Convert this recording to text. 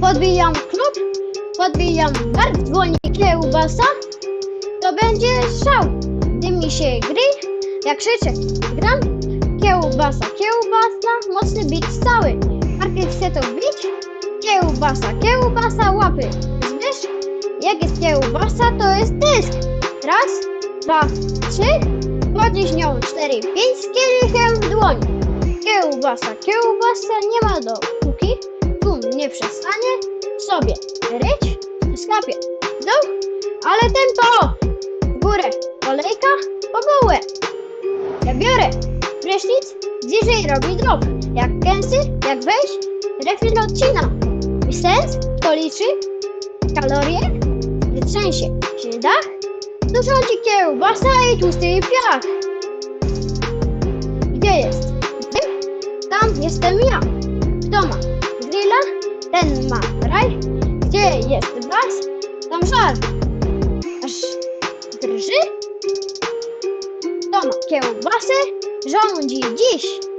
Podbijam klub, podbijam bark, dzwoni kiełbasa. To będzie szał, gdy mi się grill, jak krzyczę, gram. Kiełbasa, kiełbasa, mocny bit cały. Market chce to bić. Kiełbasa, kiełbasa, łapy. Zbysz, jak jest kiełbasa, to jest dysk. Raz, dwa, trzy. Podnieś nią cztery, pięć z kielichem w dłoni. Kiełbasa, kiełbasa, nie ma dopóki tłum nie przestanie sobie ryć w sklepie. Dół, ale tempo! W górę, kolejka, po bułę. Ja biorę prysznic, DJ robi drop. Jak kęsy, jak wejść, refil odcina. I sens to liczy kalorie, gdy trzęsie się dach, dużo ci kiełbasa i tłusty piach. Gdzie jest? Tam jestem ja. Kto ma grilla, ten ma raj. Gdzie jest bas, tam żar. Aż drży. Kto ma kiełbasę, rządzi dziś.